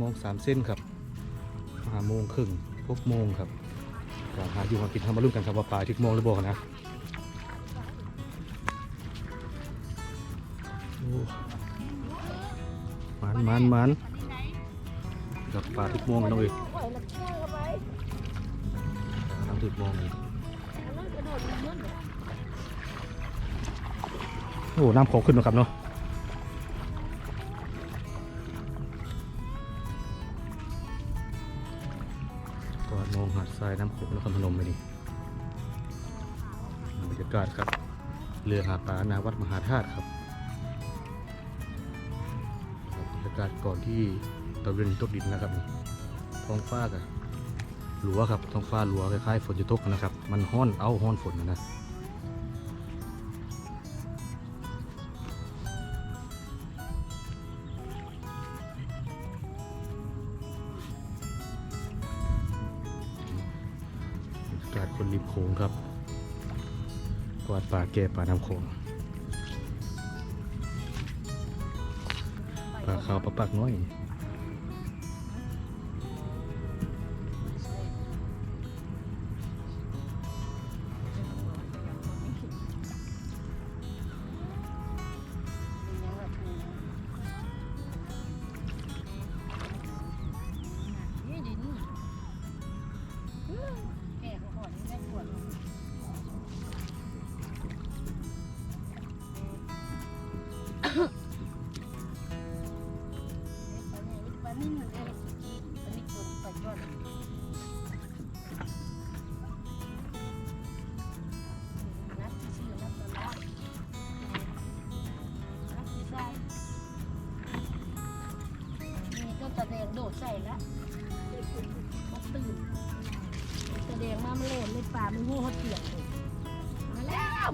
โมงสามเส้นครับห้าโมงครึ่งหกโมงครับก็หาอยู่มากินทำมาลุ้นกันครับว่าปลาทิกโมงหรือบอกนะมันมันมันกับปลาทิกโมงกันน้องเอ้ยทำทิกโมงเลยโอ้น้ำโขงขึ้นนะครับเนาะ อนมองหาดทรายน้ำโขงนครพนมไปดิบรรยากาศครับ เรือหาปลานาวัดมหาธาตุครับบรรยากาศก่อนที่ตะเวนตกดินนะครับนี่ท้องฟ้ากับหลัวครับท้องฟ้าหลัวคล้ายๆฝนจะตกนะครับ มันห้อนเอาห้อนฝนนะ โขงครับกวาดป่าแก่ป่าน้ำโขงปลาขาวปลาปากน้อย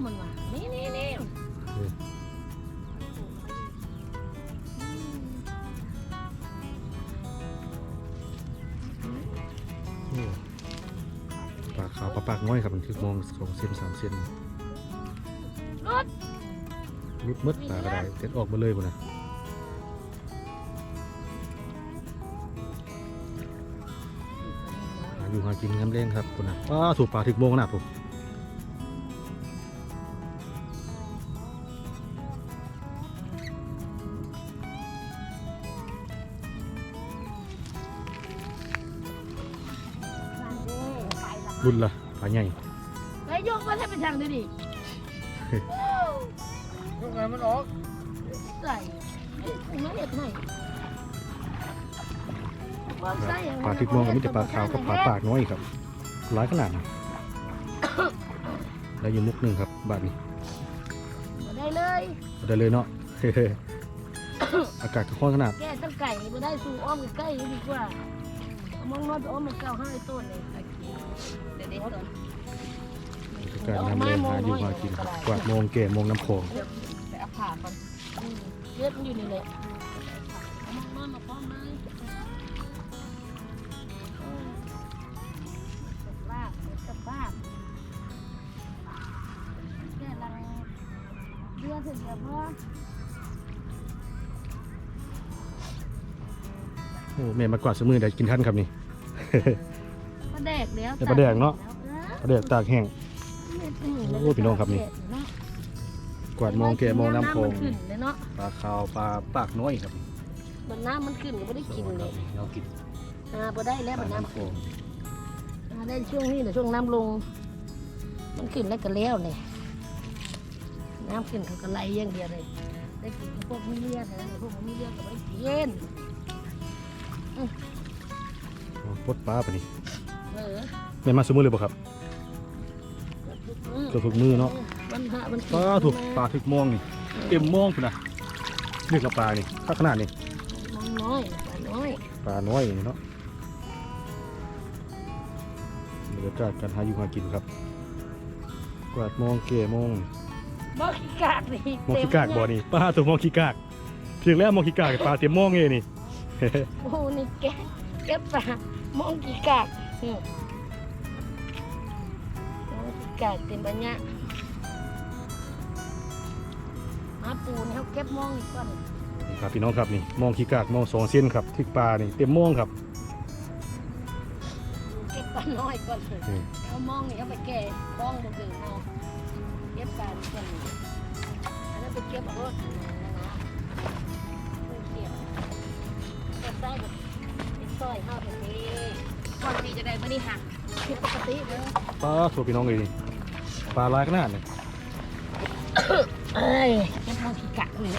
มาแล้วมันมานี่นี่นี่โอ้ปลาขาวปลาปากน้อยครับมันคือมองสองเส้นสามเส้นรถรุดมืดปลากระไดเต็ดออกมาเลยพุ่นนะหาอยู่หากินน้ำเล้งครับพุ่นนะว้าถูกปลาถึกโมงนะผม รุ่นละปลาใหญ่ไอ้ยกมาให้เป็นทางดูดิยกไงมันออกใส่ไม่เห็ดให้ความใส่ปลาถึกโมงกับมิตรปลาขาวกับปลาปากน้อยครับร้ายขนาดนะได้อยู่มุกหนึ่งครับบาทนี้บ่ได้เลยเอาได้เลยเนาะอากาศก็ร้อนขนาดแก้ตั้งไก่บ่ได้สู่อ้อมใกล้ๆดีกว่าเอามองนอดอ้อมมันเก้าห้าต้นเลยเดี๋ยวเด็ กากาศน้ำแรงหาอยู่หากินครับกวาดโมงแก่โมงน้ำโขงไปเอาผ่าก่อนเลือดมันอยู่นี่แหละเอามามามาพร้อมเลยลากกับลากแค่ลังเดือถึงแล้วพ่อโอ้แม่มากวาดสมือได้กินท่านครับนี่ ลาแดกแล้วแต่ปลาแดกเนาะ ปลาเดือดตากแห้ง โอ้พี่น้องครับนี่ กวาดโมงแก่โมงน้ำโขงมันขึ้นเลยเนาะปลาขาวปลาปากน้อยครับมันน้ำมันขึ้นก็ไม่ได้กินเลยเรากินอ่าพอได้แล้วปมัลานน้ำน้ำโขขึ้นงอ่าได้ช่วงนี้แต่ช่วงน้ำลง มันขึ้นแล้วก็แล้วเลยน้ำขึ้นเขาก็ไหลอย่างเดียวเลย ได้กินพวกมีเลือดอะไรพวกมีเลือดก็ไม่ได้กินโอ้ปลดปลาปะนี่ เออแม่มาสมือเลยบ่ครับเกือบทุกมือเนาะมันหามันปลาถูกปลาถึกโมงนี่เต็มโมงคุณนะนี่กับปลานี่ถ้าขนาดนี้มันน้อยปลาน้อยปลาน้อยนี่เนาะบรรยากาศการหาอยู่หากินครับกวาดโมงเก่โมงมอขี้กากนี่มองขี้กากบ่นี่ปลาตัวมองขี้กากเพียงแล้วมองขี้กากกับปลาเต็มมองเองนี่โอ้โหนี่แกแกปลามองขี้กาก อืมมองขี้กากเต็มบัญญัติมาปูนี่เขาเก็บมองอีกก่อนนี่ครับพี่น้องครับนี่มองขี้กากมองสองเส้นครับที่ปลานี่เต็มมองครับเก็บปลาน้อยก่อนนี่เอามองนี่เอาไปแก่บ้อ งบ่เกินเอาเก็บปลาก่อนอันนั้นไปเก็บเอารถนะเก็บเก็บได้แบบเป็นซอยห้าเป็นนี้ก่อนดีจะได้ไม่ได้หักผิดปกติเลยปลาสวยพี่น้องเลยนี่ปลาลายขนาดนี่เอ้ยเก็บเอาขี้กะนี่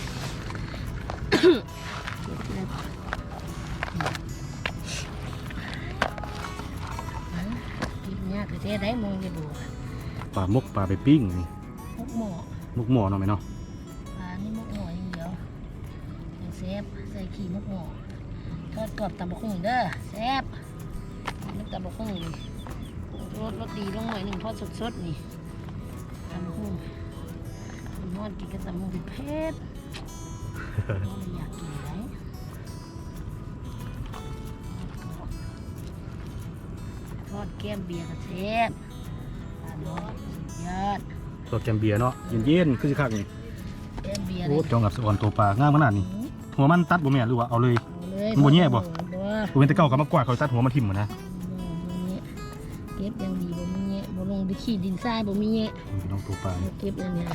กินยากคือเท่ได้มองจะดูปลามกปลาไปปิ้งนี่มุกหมอมุกหม้อเนาะไหมเนาะปลานี่มุกหมออย่างเดียวเซฟใส่ขี้มุกหมอทอดกรอบตำบักหุ่งเด้อแซ่ บนี่ตำบักหุ่งนี่ปรุงรสรสดีลงหน่อยหนึ่งทอดสดๆนี่ตำบักหุ่งมันทอดกินกับตำบักหุ่งเผ็ดเราเลยอยากกินไหมทอดแก้มเบียร์กับแซ่บปลาน้อยสุดยอดตัวแกมเบียร์เนาะเย็นๆคือสิคักนี่แก้มเบียร์โอ้เลยจองกับสะออนตัวปลางามขนาดนี้หัวมันตัดบ่แม่นหรือว่าเอาเลย เอาเลยมันบ่แย่บ่ บ่ผมเป็นแตะเก่ากับมากกว่าเขาตัดหัวมันทิ่มหมดนะบ่มี เก็บอย่างดีบ่มีแงะบ่ลงไปขี้ดินทรายบ่มีแงะนี่พี่น้องตัวปลานี่เก็บอย่างเนี้ย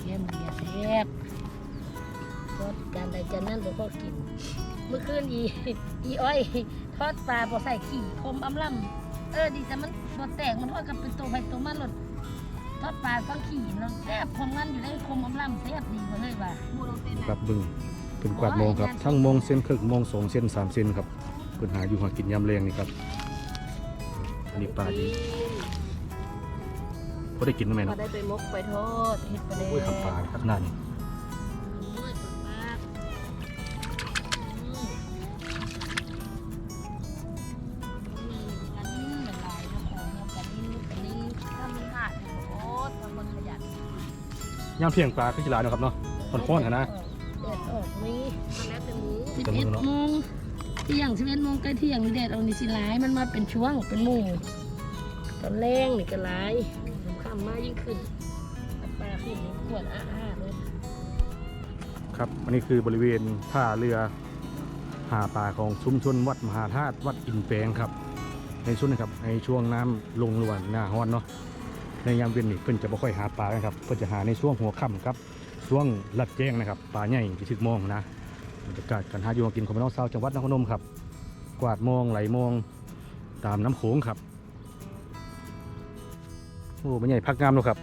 เก็บเบียร์แซ่บทอดการใดจานนั้นบ่พอกิน เมื่อคืนอีอีอ้อยทอดปลาบ่ใส่ขี้คมอำลำเออดีแต่มันบ่แตกมันทอดกับเป็นตัวไปตัวมันหลดทอดปลาฟังขี้เนาะแซ่บคมงั้นอยู่ได้คมอำลำแซ่บดีกว่าเลยว่ะมูลงเต้นครับบึง เป็นกวาดมองครับทั้งมองเส้นครึ่งมองสองเส้นสามเส้นครับเพิ่นหาอยู่หากินยามแรงนี่ครับอันนี้ปลาดีพอได้กินไหมพอเนาะได้ไปมกไปทอดเฮ็ดไปเลยโอ้ยทำปลาครับหน้านี่โอ้ยปลาปลาอืมมีปลานิ่มละลายนะของเนี่ยปลานิ่มปลานิ่มถ้ามันขาดเนี่ยโอ้ทำมันขยันย่างเพียงปลาคือกีฬาเนาะครับเนาะค่อนๆหั่นนะแดดออก มีแล้วแต่มือสิบแต่มื้เอ็ดเนาะโมงเที่ยงสิบเอ็ดโมงใกล้เที่ยงนี่แดดเอานี่สิร้ายมันมาเป็นช่วงเป็นหมู่ตอนแรงนี่ก็ร้ายสำคัญมากยิ่งขึ้นปลาขึ้นนี่ขวดอ้าๆเลยครับอันนี้คือบริเวณท่าเรือหาปลาของชุมชนวัดมหาธาตุวัดอินแปงครับ ในช่วงนะครับในช่วงน้ำลงระหว่างหน้าฮ้อนเนาะในยามเย็นนี่เพิ่นจะบ่ค่อยหาปลากันครับเพิ่นจะหาในช่วงหัวค่ำครับ ช่วงลัดแจ้งนะครับปลาใหญ่ที่ถึกมองนะบรรยากาศการหาอยู่กินของพี่น้องชาวจังหวัดนครพนมครับ กวาดมองไหลมองตามน้ำโขงครับโอ้มันใหญ่พักงามเนาะครับ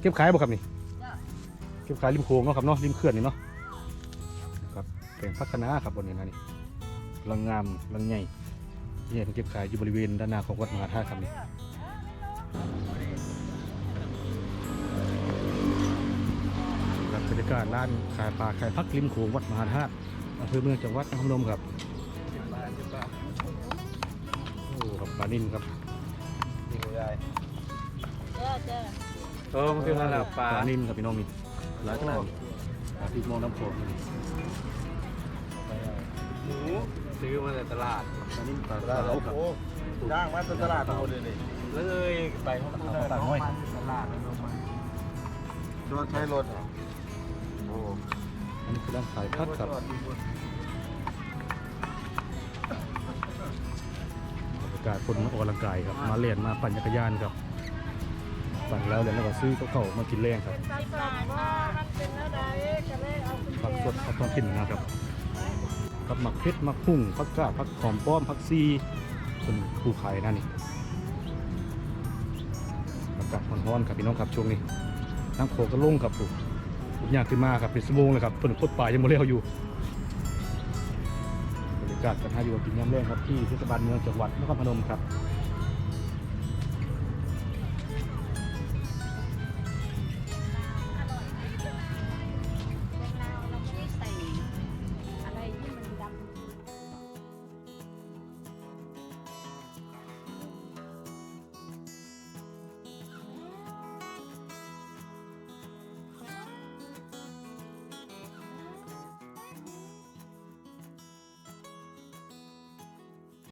เก็บขายบ่ครับนี่เก็บขายริมโขงเนาะครับเนาะริมเขื่อนนี่เนาะครับแปลงพัฒนาครับบนนี้นะนี่ลังงามลังใหญ่เนี่เพิ่นเก็บขายอยู่บริเวณด้านหน้าของวัดมหาธาตุครับนี่ รับบรรยากาศร้านขายปลาขายพักริมโขงวัดมหาธาตุอำเภอเมืองจังหวัดนครพนมครับโอ้ครับปลานิ่มครับจ้าจ้าเออมันคือระดับปลาปลานิ่มครับพี่น้องมีหลายขนาดปลาพริกมองน้ำโขงนี่หมูซื้อมาจากตลาดปลานิ่มปลาตลาดขาวครับโอ้จ้างมาเป็นตลาดทั้งหมดเลยนี่เลยไปเขาพูดเลยปลาน้อยตลาดลงมาชวนใช้รถโอ้อันนี้คือร้านขายพักครับบรรยากาศคนมาออกกำลังกายครับ มาเล่นมาปั่นจักรยานครับ ปั่นแล้วแล้วก็ซื้อข้าวเก่ามากินแรงครับผักสดผักท้องถิ่นนะครับกับหมักเพชรหมักหุ่งผักกาดผักหอมป้อมผักซีเป็นผู้ขายนั่นนี่อากาศร้อนๆครับพี่น้องครับช่วงนี้น้ำโขงก็ลงครับผม ผมอยากขึ้นมาครับเป็นสมงเลยครับเพิ่นพดป่ายังโมเลี้ยวอยู่บรรยากาศกันท่าอยู่ากินยำแรงครับที่เทศบาลเมืองจังหวัดนครพนมครับ